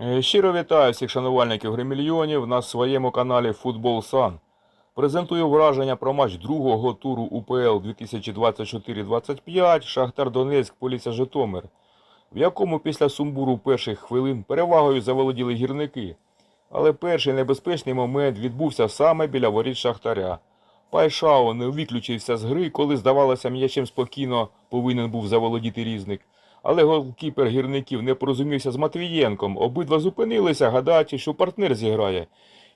Е, Щиро вітаю всіх шанувальників гримільйонів на своєму каналі Футбол Сан. Презентую враження про матч другого туру УПЛ 2024-25 Шахтар Донецьк Поліця Житомир, в якому після сумбуру перших хвилин перевагою заволоділи гірники. Але перший небезпечний момент відбувся саме біля воріт Шахтаря. Пайшао не виключився з гри, коли, здавалося, м'ячем спокійно повинен був заволодіти різник. Але голкіпер гірників не порозумівся з Матвієнком. Обидва зупинилися, гадаючи, що партнер зіграє,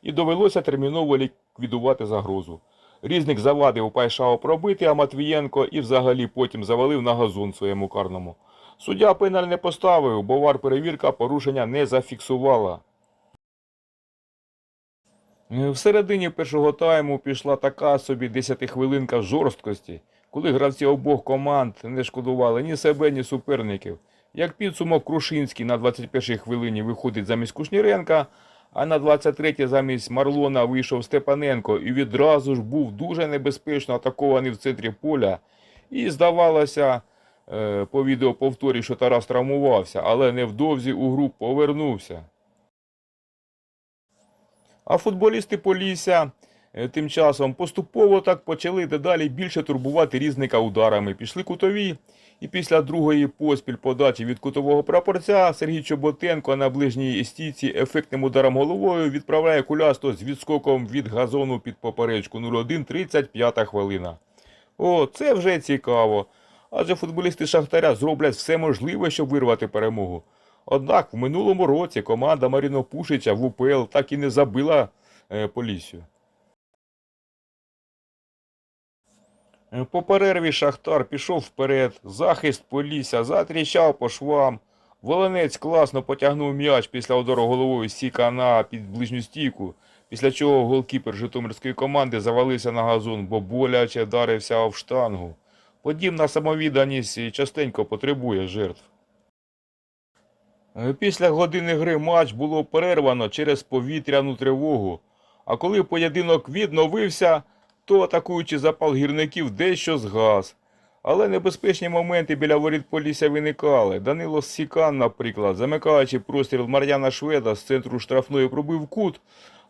і довелося терміново ліквідувати загрозу. Різник завадив Пайшао пробити, а Матвієнко і взагалі потім завалив на газон своєму карному. Суддя пеналь не поставив, бо вар перевірка порушення не зафіксувала. В середині першого тайму пішла така собі 10 хвилинка жорсткості, коли гравці обох команд не шкодували ні себе, ні суперників. Як підсумок Крушинський на 21-й хвилині виходить замість Кушніренка, а на 23-й замість Марлона вийшов Степаненко і відразу ж був дуже небезпечно атакований в центрі поля. І здавалося, е, по відеоповторі, що Тарас травмувався, але невдовзі у гру повернувся. А футболісти Полісся тим часом поступово так почали дедалі більше турбувати різника ударами. Пішли кутові, і після другої поспіль подачі від кутового прапорця Сергій Чоботенко на ближній стійці ефектним ударом головою відправляє кулясто з відскоком від газону під поперечку 0-1, 35 хвилина. О, це вже цікаво. Адже футболісти Шахтаря зроблять все можливе, щоб вирвати перемогу. Однак в минулому році команда Маріно Пушича в УПЛ так і не забила е, Поліссю. По перерві Шахтар пішов вперед, захист Полісся затріщав по швам. Волинець класно потягнув м'яч після удару головою Сікана під ближню стійку, після чого голкіпер Житомирської команди завалився на газон, бо боляче вдарився об штангу. Подібна самовідданість частенько потребує жертв. Е, Після години гри матч було перервано через повітряну тривогу. А коли поєдинок відновився, то атакуючий запал гірників дещо згас. Але небезпечні моменти біля воріт Полісся виникали. Данило Сікан, наприклад, замикаючи простріл Мар'яна Шведа з центру штрафної пробив кут,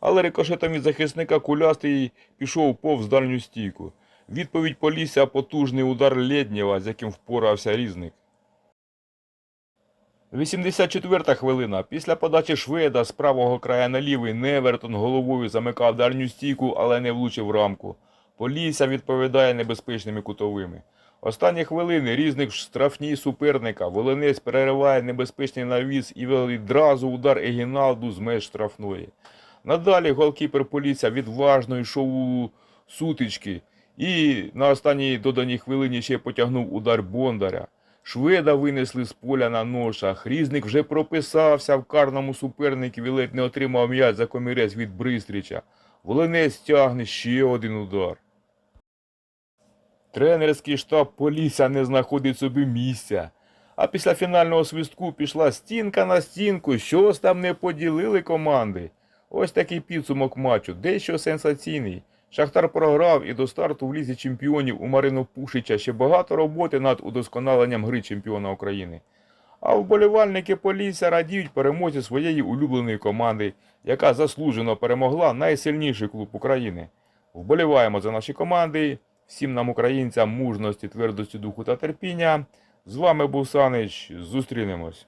але рикошетом від захисника кулястий пішов повз дальню стійку. Відповідь Полісся потужний удар Лєднєва, з яким впорався різник. 84-та хвилина. Після подачі Шведа з правого края на лівий Невертон головою замикав дальню стійку, але не влучив рамку. Полісся відповідає небезпечними кутовими. Останні хвилини різник в штрафній суперника. Волинець перериває небезпечний навіс і відразу удар Егіналду з меж штрафної. Надалі голкіпер Полісся відважно йшов у сутички і на останній доданій хвилині ще потягнув удар Бондаря. Шведа винесли з поля на ношах. Різник вже прописався в карному супернику і ледь не отримав м'яч за комірець від Бристріча. Волинець тягне ще один удар. Тренерський штаб Полісся не знаходить собі місця. А після фінального свистку пішла стінка на стінку, щось там не поділили команди. Ось такий підсумок матчу, дещо сенсаційний. Шахтар програв і до старту в лізі чемпіонів у Марину Пушича ще багато роботи над удосконаленням гри чемпіона України. А вболівальники Полісся радіють перемозі своєї улюбленої команди, яка заслужено перемогла найсильніший клуб України. Вболіваємо за наші команди. Всім нам, українцям, мужності, твердості духу та терпіння. З вами був Санич. Зустрінемось.